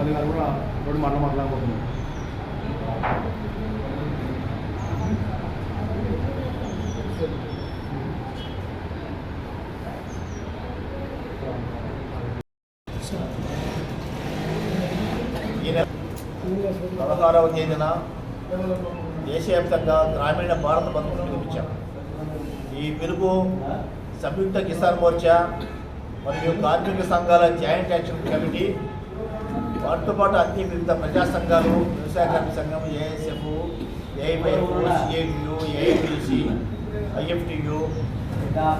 మళ్ళీ గారు కూడా రెండు మండలం మాట్లాడబోతున్నారు పదహారవ తేదీన దేశవ్యాప్తంగా గ్రామీణ భారత బంధు పిలుపునిచ్చాం ఈ పిలుపు సంయుక్త కిసాన్ మోర్చా మరియు కార్మిక సంఘాల జాయింట్ యాక్షన్ కమిటీ వాటితో పాటు అన్ని వివిధ ప్రజా సంఘాలు వ్యవసాయ కార్మిక సంఘం ASF AIYF CITU AIPC IFTU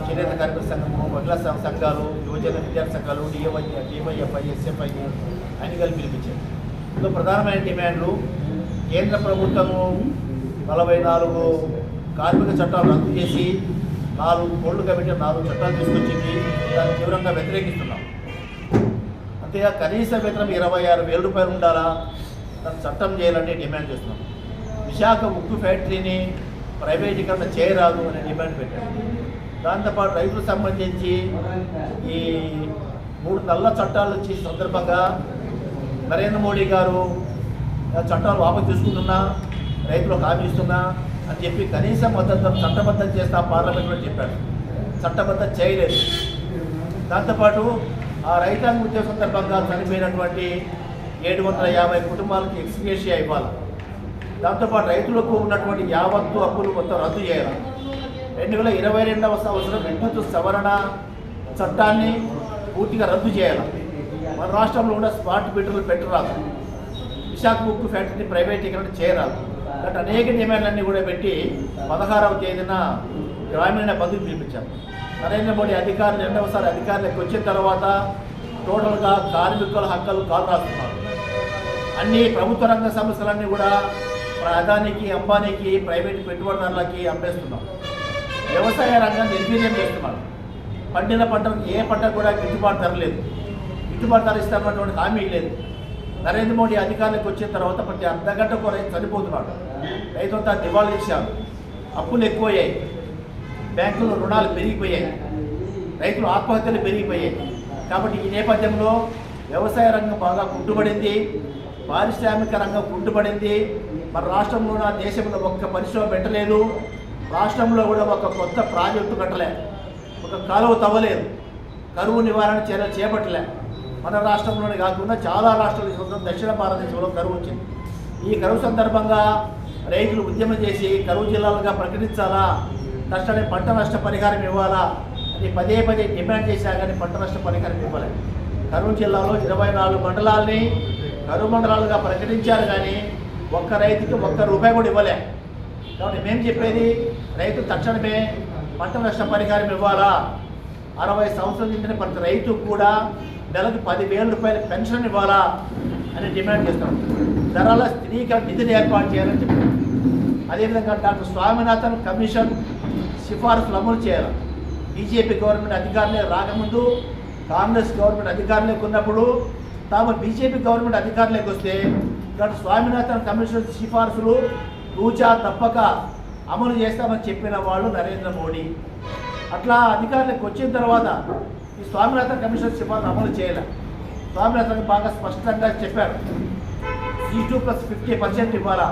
చేనేత కార్మిక సంఘము మహిళా సంఘాలు యువజన విద్యార్థి సంఘాలు డిఎవై డిఎంఐఎఫ్ఐ ఎస్ఎఫ్ఐ అన్ని కలిపి పిలిపించారు. ఇందులో ప్రధానమైన డిమాండ్లు కేంద్ర ప్రభుత్వము నలభై నాలుగు కార్మిక చట్టాలు రద్దు చేసి నాలుగు కోళ్ళు కమిటీ నాలుగు చట్టాలు తీసుకొచ్చింది. దాన్ని తీవ్రంగా వ్యతిరేకిస్తున్నాం. అంతేగా కనీస వేతనం ఇరవై ఆరు వేల రూపాయలు ఉండాలా? దాన్ని చట్టం చేయాలని డిమాండ్ చేస్తున్నాం. విశాఖ ఉక్కు ఫ్యాక్టరీని ప్రైవేటీకరణ చేయరాదు అనే డిమాండ్ పెట్టాం దాంతోపాటు రైతులకు సంబంధించి ఈ మూడు నల్ల చట్టాలు వచ్చే సందర్భంగా నరేంద్ర మోడీ గారు ఆ చట్టాలు వాపసు తీసుకుంటున్నా రైతులకు హామీ ఇస్తున్నా అని చెప్పి కనీస మద్దతు చట్టబద్ధం చేస్తా పార్లమెంట్లో చెప్పాడు చట్టబద్ధం చేయలేదు. దాంతోపాటు ఆ రైతాంగ ఉద్యోగ సందర్భంగా చనిపోయినటువంటి ఏడు వందల యాభై కుటుంబాలకి ఎక్స్గ్రేషియా ఇవ్వాలి దాంతోపాటు రైతులకు ఉన్నటువంటి యావత్తు అప్పులు మొత్తం రద్దు చేయాలి. రెండు వేల ఇరవై రెండవ సంవత్సరం విద్యుత్ సవరణ చట్టాన్ని పూర్తిగా రద్దు చేయాలి. మన రాష్ట్రంలో ఉన్న స్మార్ట్ మీటర్లు పెట్టరాదు. విశాఖ ఉక్కు ఫ్యాక్టరీని ప్రైవేటీకరణ చేయరాదు అంటే అనేక డిమాండ్లన్నీ కూడా పెట్టి పదహారవ తేదీన గ్రామీణ బంధుకు పిలిపించాము నరేంద్ర మోడీ అధికారులు రెండవసారి అధికారులకు వచ్చిన తర్వాత టోటల్గా కార్మికుల హక్కులు కాలు రాస్తున్నారు. అన్ని ప్రభుత్వ రంగ సంస్థలన్నీ కూడా ప్రధానికి అంబానీకి ప్రైవేట్ పెట్టుబడిదారులకి అమ్మేస్తున్నాం వ్యవసాయ రంగం నిర్వీర్యం చేస్తున్నారు. పండిన పంటలకు ఏ పంట కూడా గిట్టుబాటు ధర లేదు. గిట్టుబాటు ధర ఇస్తామన్నటువంటి హామీ లేదు. నరేంద్ర మోడీ అధికారులకు వచ్చిన తర్వాత ప్రతి అర్ధగంటకు రైతు చనిపోతున్నాడు రైతులంతా దివాళీ ఇచ్చారు అప్పులు ఎక్కువయ్యాయి. బ్యాంకులో రుణాలు పెరిగిపోయాయి. రైతులు ఆత్మహత్యలు పెరిగిపోయాయి. కాబట్టి ఈ నేపథ్యంలో వ్యవసాయ రంగం బాగా కుంటుపడింది. పారిశ్రామిక రంగం కుంటుపడింది. మన రాష్ట్రంలో నా దేశంలో ఒక్క పరిశ్రమ పెట్టలేదు. రాష్ట్రంలో కూడా ఒక కొత్త ప్రాజెక్టు కట్టలే. ఒక కాలువ తవ్వలేదు. కరువు నివారణ చర్యలు చేపట్టలే. మన రాష్ట్రంలోనే కాకుండా చాలా రాష్ట్రాలు చూద్దాం దక్షిణ భారతదేశంలో కరువు వచ్చింది. ఈ కరువు సందర్భంగా రైతులు ఉద్యమం చేసి కరువు జిల్లాలుగా ప్రకటించాలా? తక్షణమే పంట నష్ట పరిహారం ఇవ్వాలా అని పదే పదే డిమాండ్ చేశా కానీ పంట నష్ట పరిహారం ఇవ్వలేదు. కరూరు జిల్లాలో ఇరవై నాలుగు మండలాల్ని కరువు మండలాలుగా ప్రకటించారు కానీ ఒక్క రైతుకి ఒక్క రూపాయి కూడా ఇవ్వలే. కాబట్టి మేము చెప్పేది రైతు తక్షణమే పంట నష్ట పరిహారం ఇవ్వాలా? అరవై సంవత్సరాలు నిండిన ప్రతి రైతు కూడా నెలకు పదివేల రూపాయల పెన్షన్ ఇవ్వాలా అని డిమాండ్ చేస్తాం. ధరల స్థిరీకరణ నిధిని ఏర్పాటు చేయాలని చెప్పారు. అదేవిధంగా డాక్టర్ స్వామినాథన్ కమిషన్ సిఫారసులు అమలు చేయాలి. బీజేపీ గవర్నమెంట్ అధికారులే రాకముందు కాంగ్రెస్ గవర్నమెంట్ అధికారులకు ఉన్నప్పుడు తాము బీజేపీ గవర్నమెంట్ అధికారులకు వస్తే డాక్టర్ స్వామినాథన్ కమిషన్ సిఫార్సులు రూచా తప్పక అమలు చేస్తామని చెప్పిన వాళ్ళు నరేంద్ర మోడీ. అట్లా అధికారులకు వచ్చిన తర్వాత ఈ స్వామినాథన్ కమిషన్ సిఫార్సు అమలు చేయాలి. స్వామినాథన్ బాగా స్పష్టంగా చెప్పారు. ఈ టూ ప్లస్ ఫిఫ్టీ పర్సెంట్ ఇవ్వాలా.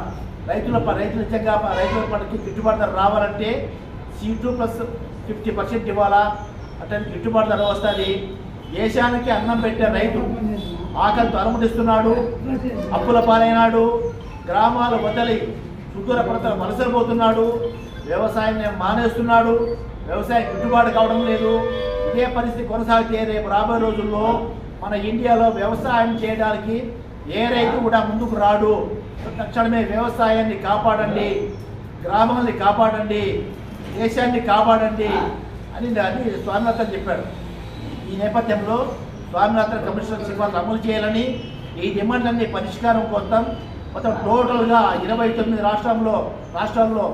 రైతుల రైతుల నిజంగా రైతుల పంటకి గిట్టుబాటు రావాలంటే C two plus fifty percent ఇవ్వాలా? అంటే గిట్టుబాటు ధర వస్తుంది. దేశానికి అన్నం పెట్టే రైతు ఆకలితో అలమటిస్తున్నాడు అప్పుల పాలైనాడు గ్రామాల వదలి సుదూర ప్రాంతాల వలసపోతున్నాడు వ్యవసాయాన్ని మానేస్తున్నాడు వ్యవసాయం గిట్టుబాటు కావడం లేదు. ఇదే పరిస్థితి కొనసాగితే రేపు రాబోయే రోజుల్లో మన ఇండియాలో వ్యవసాయం చేయడానికి ఏ రైతు కూడా ముందుకు రాడు. తక్షణమే వ్యవసాయాన్ని కాపాడండి గ్రామాల్ని కాపాడండి. దేశాన్ని కాపాడండి అని అని స్వామినాథన్ చెప్పాడు. ఈ నేపథ్యంలో స్వామినాథన్ కమిషనర్ సిఫార్సు అమలు చేయాలని ఈ డిమాండ్లన్నీ పరిష్కారం కోసం మొత్తం టోటల్గా ఇరవై తొమ్మిది రాష్ట్రంలో రాష్ట్రాల్లో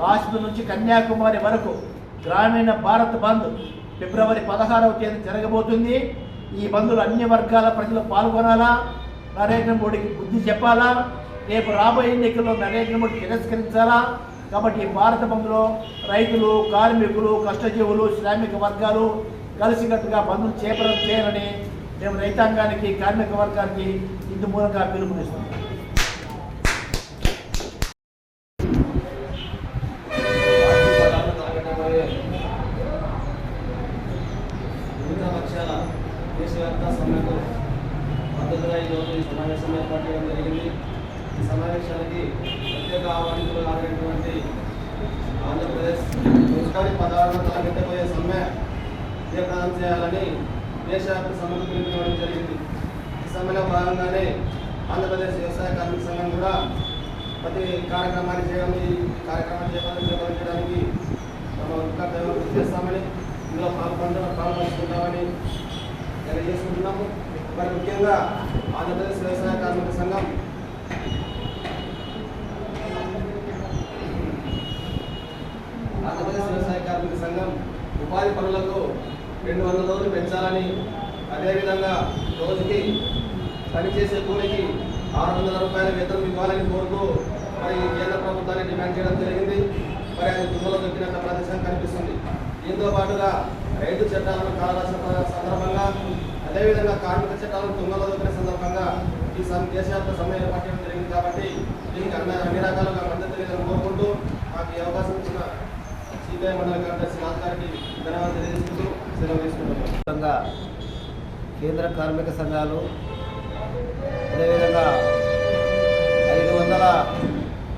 కాశ్మీర్ నుంచి కన్యాకుమారి వరకు గ్రామీణ భారత్ బంద్ ఫిబ్రవరి పదహారవ తేదీ జరగబోతుంది. ఈ బంద్లో అన్ని వర్గాల ప్రజలు పాల్గొనాలా? నరేంద్ర మోడీకి బుద్ధి చెప్పాలా? రేపు రాబోయే ఎన్నికల్లో నరేంద్ర మోడీ తిరస్కరించాలా? కాబట్టి ఈ భారత బంద్లో రైతులు కార్మికులు కష్టజీవులు శ్రామిక వర్గాలు కలిసికట్టుగా బంధులు చేపడం చేయాలని మేము రైతాంగానికి కార్మిక వర్గానికి ఇందు మూలంగా పిలుపునిస్తున్నాం వివిధ పక్షాల దేశవ్యాప్త సమ్మెకు మద్దతుగా ఈరోజు ఈ సమావేశం ఏర్పాటు చేయడం జరిగింది ఈ సమావేశానికి ప్రత్యేక ఆహ్వానితులు కానటువంటి ఆంధ్రప్రదేశ్ పదహారు పదహారున తలపెట్టబోయే సమ్మె విజయప్రదం చేయాలని దేశవ్యాప్త సమ్మెకు పిలుపునివ్వడం జరిగింది. ఈ సమ్మెలో భాగంగానే ఆంధ్రప్రదేశ్ వ్యవసాయ కార్మిక సంఘం కూడా ప్రతి కార్యక్రమాన్ని చేయడం ఈ కార్యక్రమాన్ని చేపట్టి చేపట్టడానికి తమ కర్తవ్యం చేస్తామని ఇందులో పాల్గొంట పాల్గొంటున్నామని తెలియజేసుకుంటున్నాము. మరి ముఖ్యంగా ఆంధ్రప్రదేశ్ వ్యవసాయ కార్మిక సంఘం ఆంధ్రప్రదేశ్ వ్యవసాయ కార్మిక సంఘం ఉపాధి పనులకు రెండు వందల రోజులు పెంచాలని అదేవిధంగా రోజుకి పనిచేసే కూలికి ఆరు వందల రూపాయల వేతనం ఇవ్వాలని కోరుతూ మరి కేంద్ర ప్రభుత్వాన్ని డిమాండ్ చేయడం జరిగింది. మరి అది దుమ్మలో దొక్కినట్టు ప్రదేశం కనిపిస్తుంది. దీంతో పాటుగా రైతు చట్టాలను కాలరాసిన సందర్భంగా అదేవిధంగా కార్మిక చట్టాలను తుంగలో దొరికిన సందర్భంగా ఈ సం- దేశవ్యాప్త సమ్మె ఏర్పాటు జరిగింది కాబట్టి దీనికి అన్ని అన్ని రకాలుగా మద్దతు లేదని కోరుకుంటూ మాకు ఈ అవకాశం ఇచ్చిన సిపిఐ మండల కార్యదర్శి రాజు గారికి ధన్యవాదాలు తెలియజేసుకుంటూ సెలవు కేంద్ర కార్మిక సంఘాలు అదేవిధంగా ఐదు వందల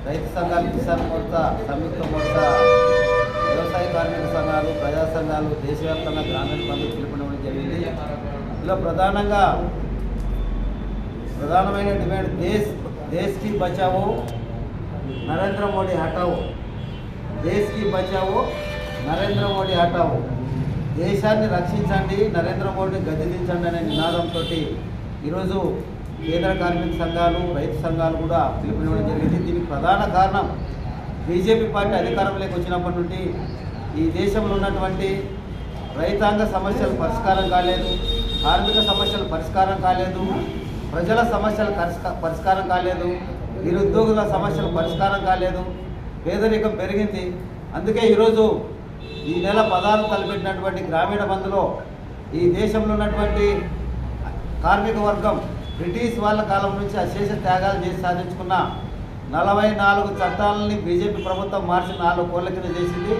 రైతు సంఘాలు కిసాన్ మోర్చా సంయుక్త మోర్చా వ్యవసాయ కార్మిక సంఘాలు ప్రజా సంఘాలు దేశవ్యాప్తంగా గ్రామీణ బంధు పిలుపునివ్వడం జరిగింది. ఇందులో ప్రధానంగా ప్రధానమైన డిమాండ్ దేశ్ దేశ్కి బచావో నరేంద్ర మోడీ హటావో దేశ్కి బచావో నరేంద్ర మోడీ హటావో దేశాన్ని రక్షించండి నరేంద్ర మోడీని గద్దెదించండి అనే నినాదంతో ఈరోజు కేంద్ర కార్మిక సంఘాలు రైతు సంఘాలు కూడా పిలుపునివ్వడం జరిగింది. దీనికి ప్రధాన కారణం బీజేపీ పార్టీ అధికారంలోకి వచ్చినప్పటి నుండి ఈ దేశంలో ఉన్నటువంటి రైతాంగ సమస్యలు పరిష్కారం కాలేదు కార్మిక సమస్యలు పరిష్కారం కాలేదు ప్రజల సమస్యలు పరిష్కారం కాలేదు నిరుద్యోగుల సమస్యలు పరిష్కారం కాలేదు పేదరికం పెరిగింది. అందుకే ఈరోజు ఈ నెల పదాలు తలపెట్టినటువంటి గ్రామీణ బంధులో ఈ దేశంలో ఉన్నటువంటి కార్మిక వర్గం బ్రిటిష్ వాళ్ళ కాలం నుంచి అశేష త్యాగాలు చేసి సాధించుకున్న నలభై నాలుగు చట్టాలని బీజేపీ ప్రభుత్వం మార్చి నాలుగు కోళ్ళ కింద చేసింది.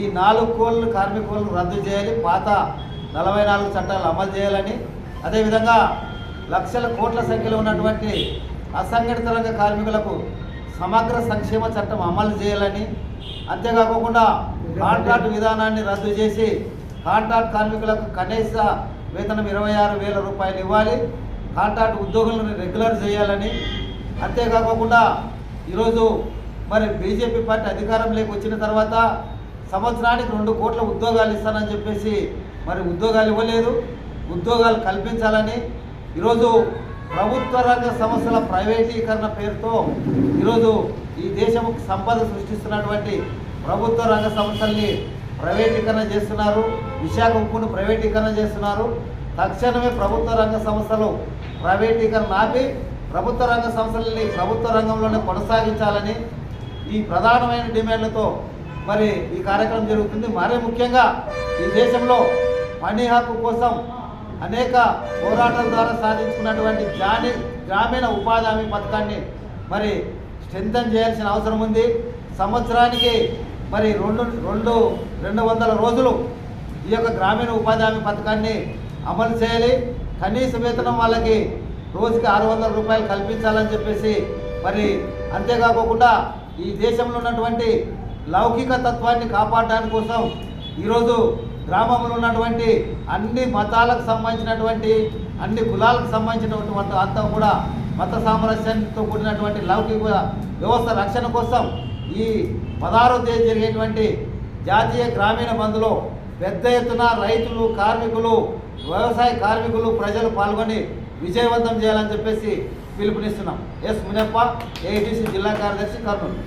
ఈ నాలుగు కోళ్ళు కార్మికులను రద్దు చేయాలి పాత నలభై నాలుగు చట్టాలు అమలు చేయాలని. అదేవిధంగా లక్షల కోట్ల సంఖ్యలో ఉన్నటువంటి అసంఘటిత రంగ కార్మికులకు సమగ్ర సంక్షేమ చట్టం అమలు చేయాలని అంతేకాకుండా కాంట్రాక్ట్ విధానాన్ని రద్దు చేసి కాంట్రాక్ట్ కార్మికులకు కనీస వేతనం ఇరవై ఆరు వేల రూపాయలు ఇవ్వాలి. కాంట్రాక్ట్ ఉద్యోగులను రెగ్యులర్ చేయాలని. అంతేకాకుండా ఈరోజు మరి బీజేపీ పార్టీ అధికారంలోకి వచ్చిన తర్వాత సంవత్సరానికి రెండు కోట్ల ఉద్యోగాలు ఇస్తానని చెప్పేసి మరి ఉద్యోగాలు ఇవ్వలేదు. ఉద్యోగాలు కల్పించాలని ఈరోజు ప్రభుత్వ రంగ సంస్థల ప్రైవేటీకరణ పేరుతో ఈరోజు ఈ దేశం సంపద సృష్టిస్తున్నటువంటి ప్రభుత్వ రంగ సంస్థల్ని ప్రైవేటీకరణ చేస్తున్నారు. విశాఖ ఉప్పును ప్రైవేటీకరణ చేస్తున్నారు. తక్షణమే ప్రభుత్వ రంగ సంస్థలు ప్రైవేటీకరణ ఆపి ప్రభుత్వ రంగ సంస్థలని ప్రభుత్వ రంగంలోనే కొనసాగించాలని ఈ ప్రధానమైన డిమాండ్లతో మరి ఈ కార్యక్రమం జరుగుతుంది. మరీ ముఖ్యంగా ఈ దేశంలో పని హక్కు కోసం అనేక పోరాటాల ద్వారా సాధించుకున్నటువంటి జాని గ్రామీణ ఉపాధి హామీ పథకాన్ని మరి స్ట్రెంథన్ చేయాల్సిన అవసరం ఉంది. సంవత్సరానికి మరి రెండు రెండు రెండు వందల రోజులు ఈ యొక్క గ్రామీణ ఉపాధి హామీ పథకాన్ని అమలు చేయాలి. కనీస వేతనం వాళ్ళకి రోజుకి ఆరు వందల రూపాయలు కల్పించాలని చెప్పేసి మరి అంతేకాకుండా ఈ దేశంలో ఉన్నటువంటి లౌకిక తత్వాన్ని కాపాడడానికి కోసం ఈరోజు గ్రామంలో ఉన్నటువంటి అన్ని మతాలకు సంబంధించినటువంటి అన్ని కులాలకు సంబంధించినటువంటి అంతా కూడా మత సామరస్యంతో కూడినటువంటి లౌకిక వ్యవస్థ రక్షణ కోసం ఈ పదహారో తేదీ జరిగేటువంటి జాతీయ గ్రామీణ బంద్లో పెద్ద ఎత్తున రైతులు కార్మికులు వ్యవసాయ కార్మికులు ప్రజలు పాల్గొని విజయవంతం చేయాలని చెప్పేసి పిలుపునిస్తున్నాం. ఎస్ మునప్ప ఏఐటీసీ జిల్లా కార్యదర్శి కర్నూలు.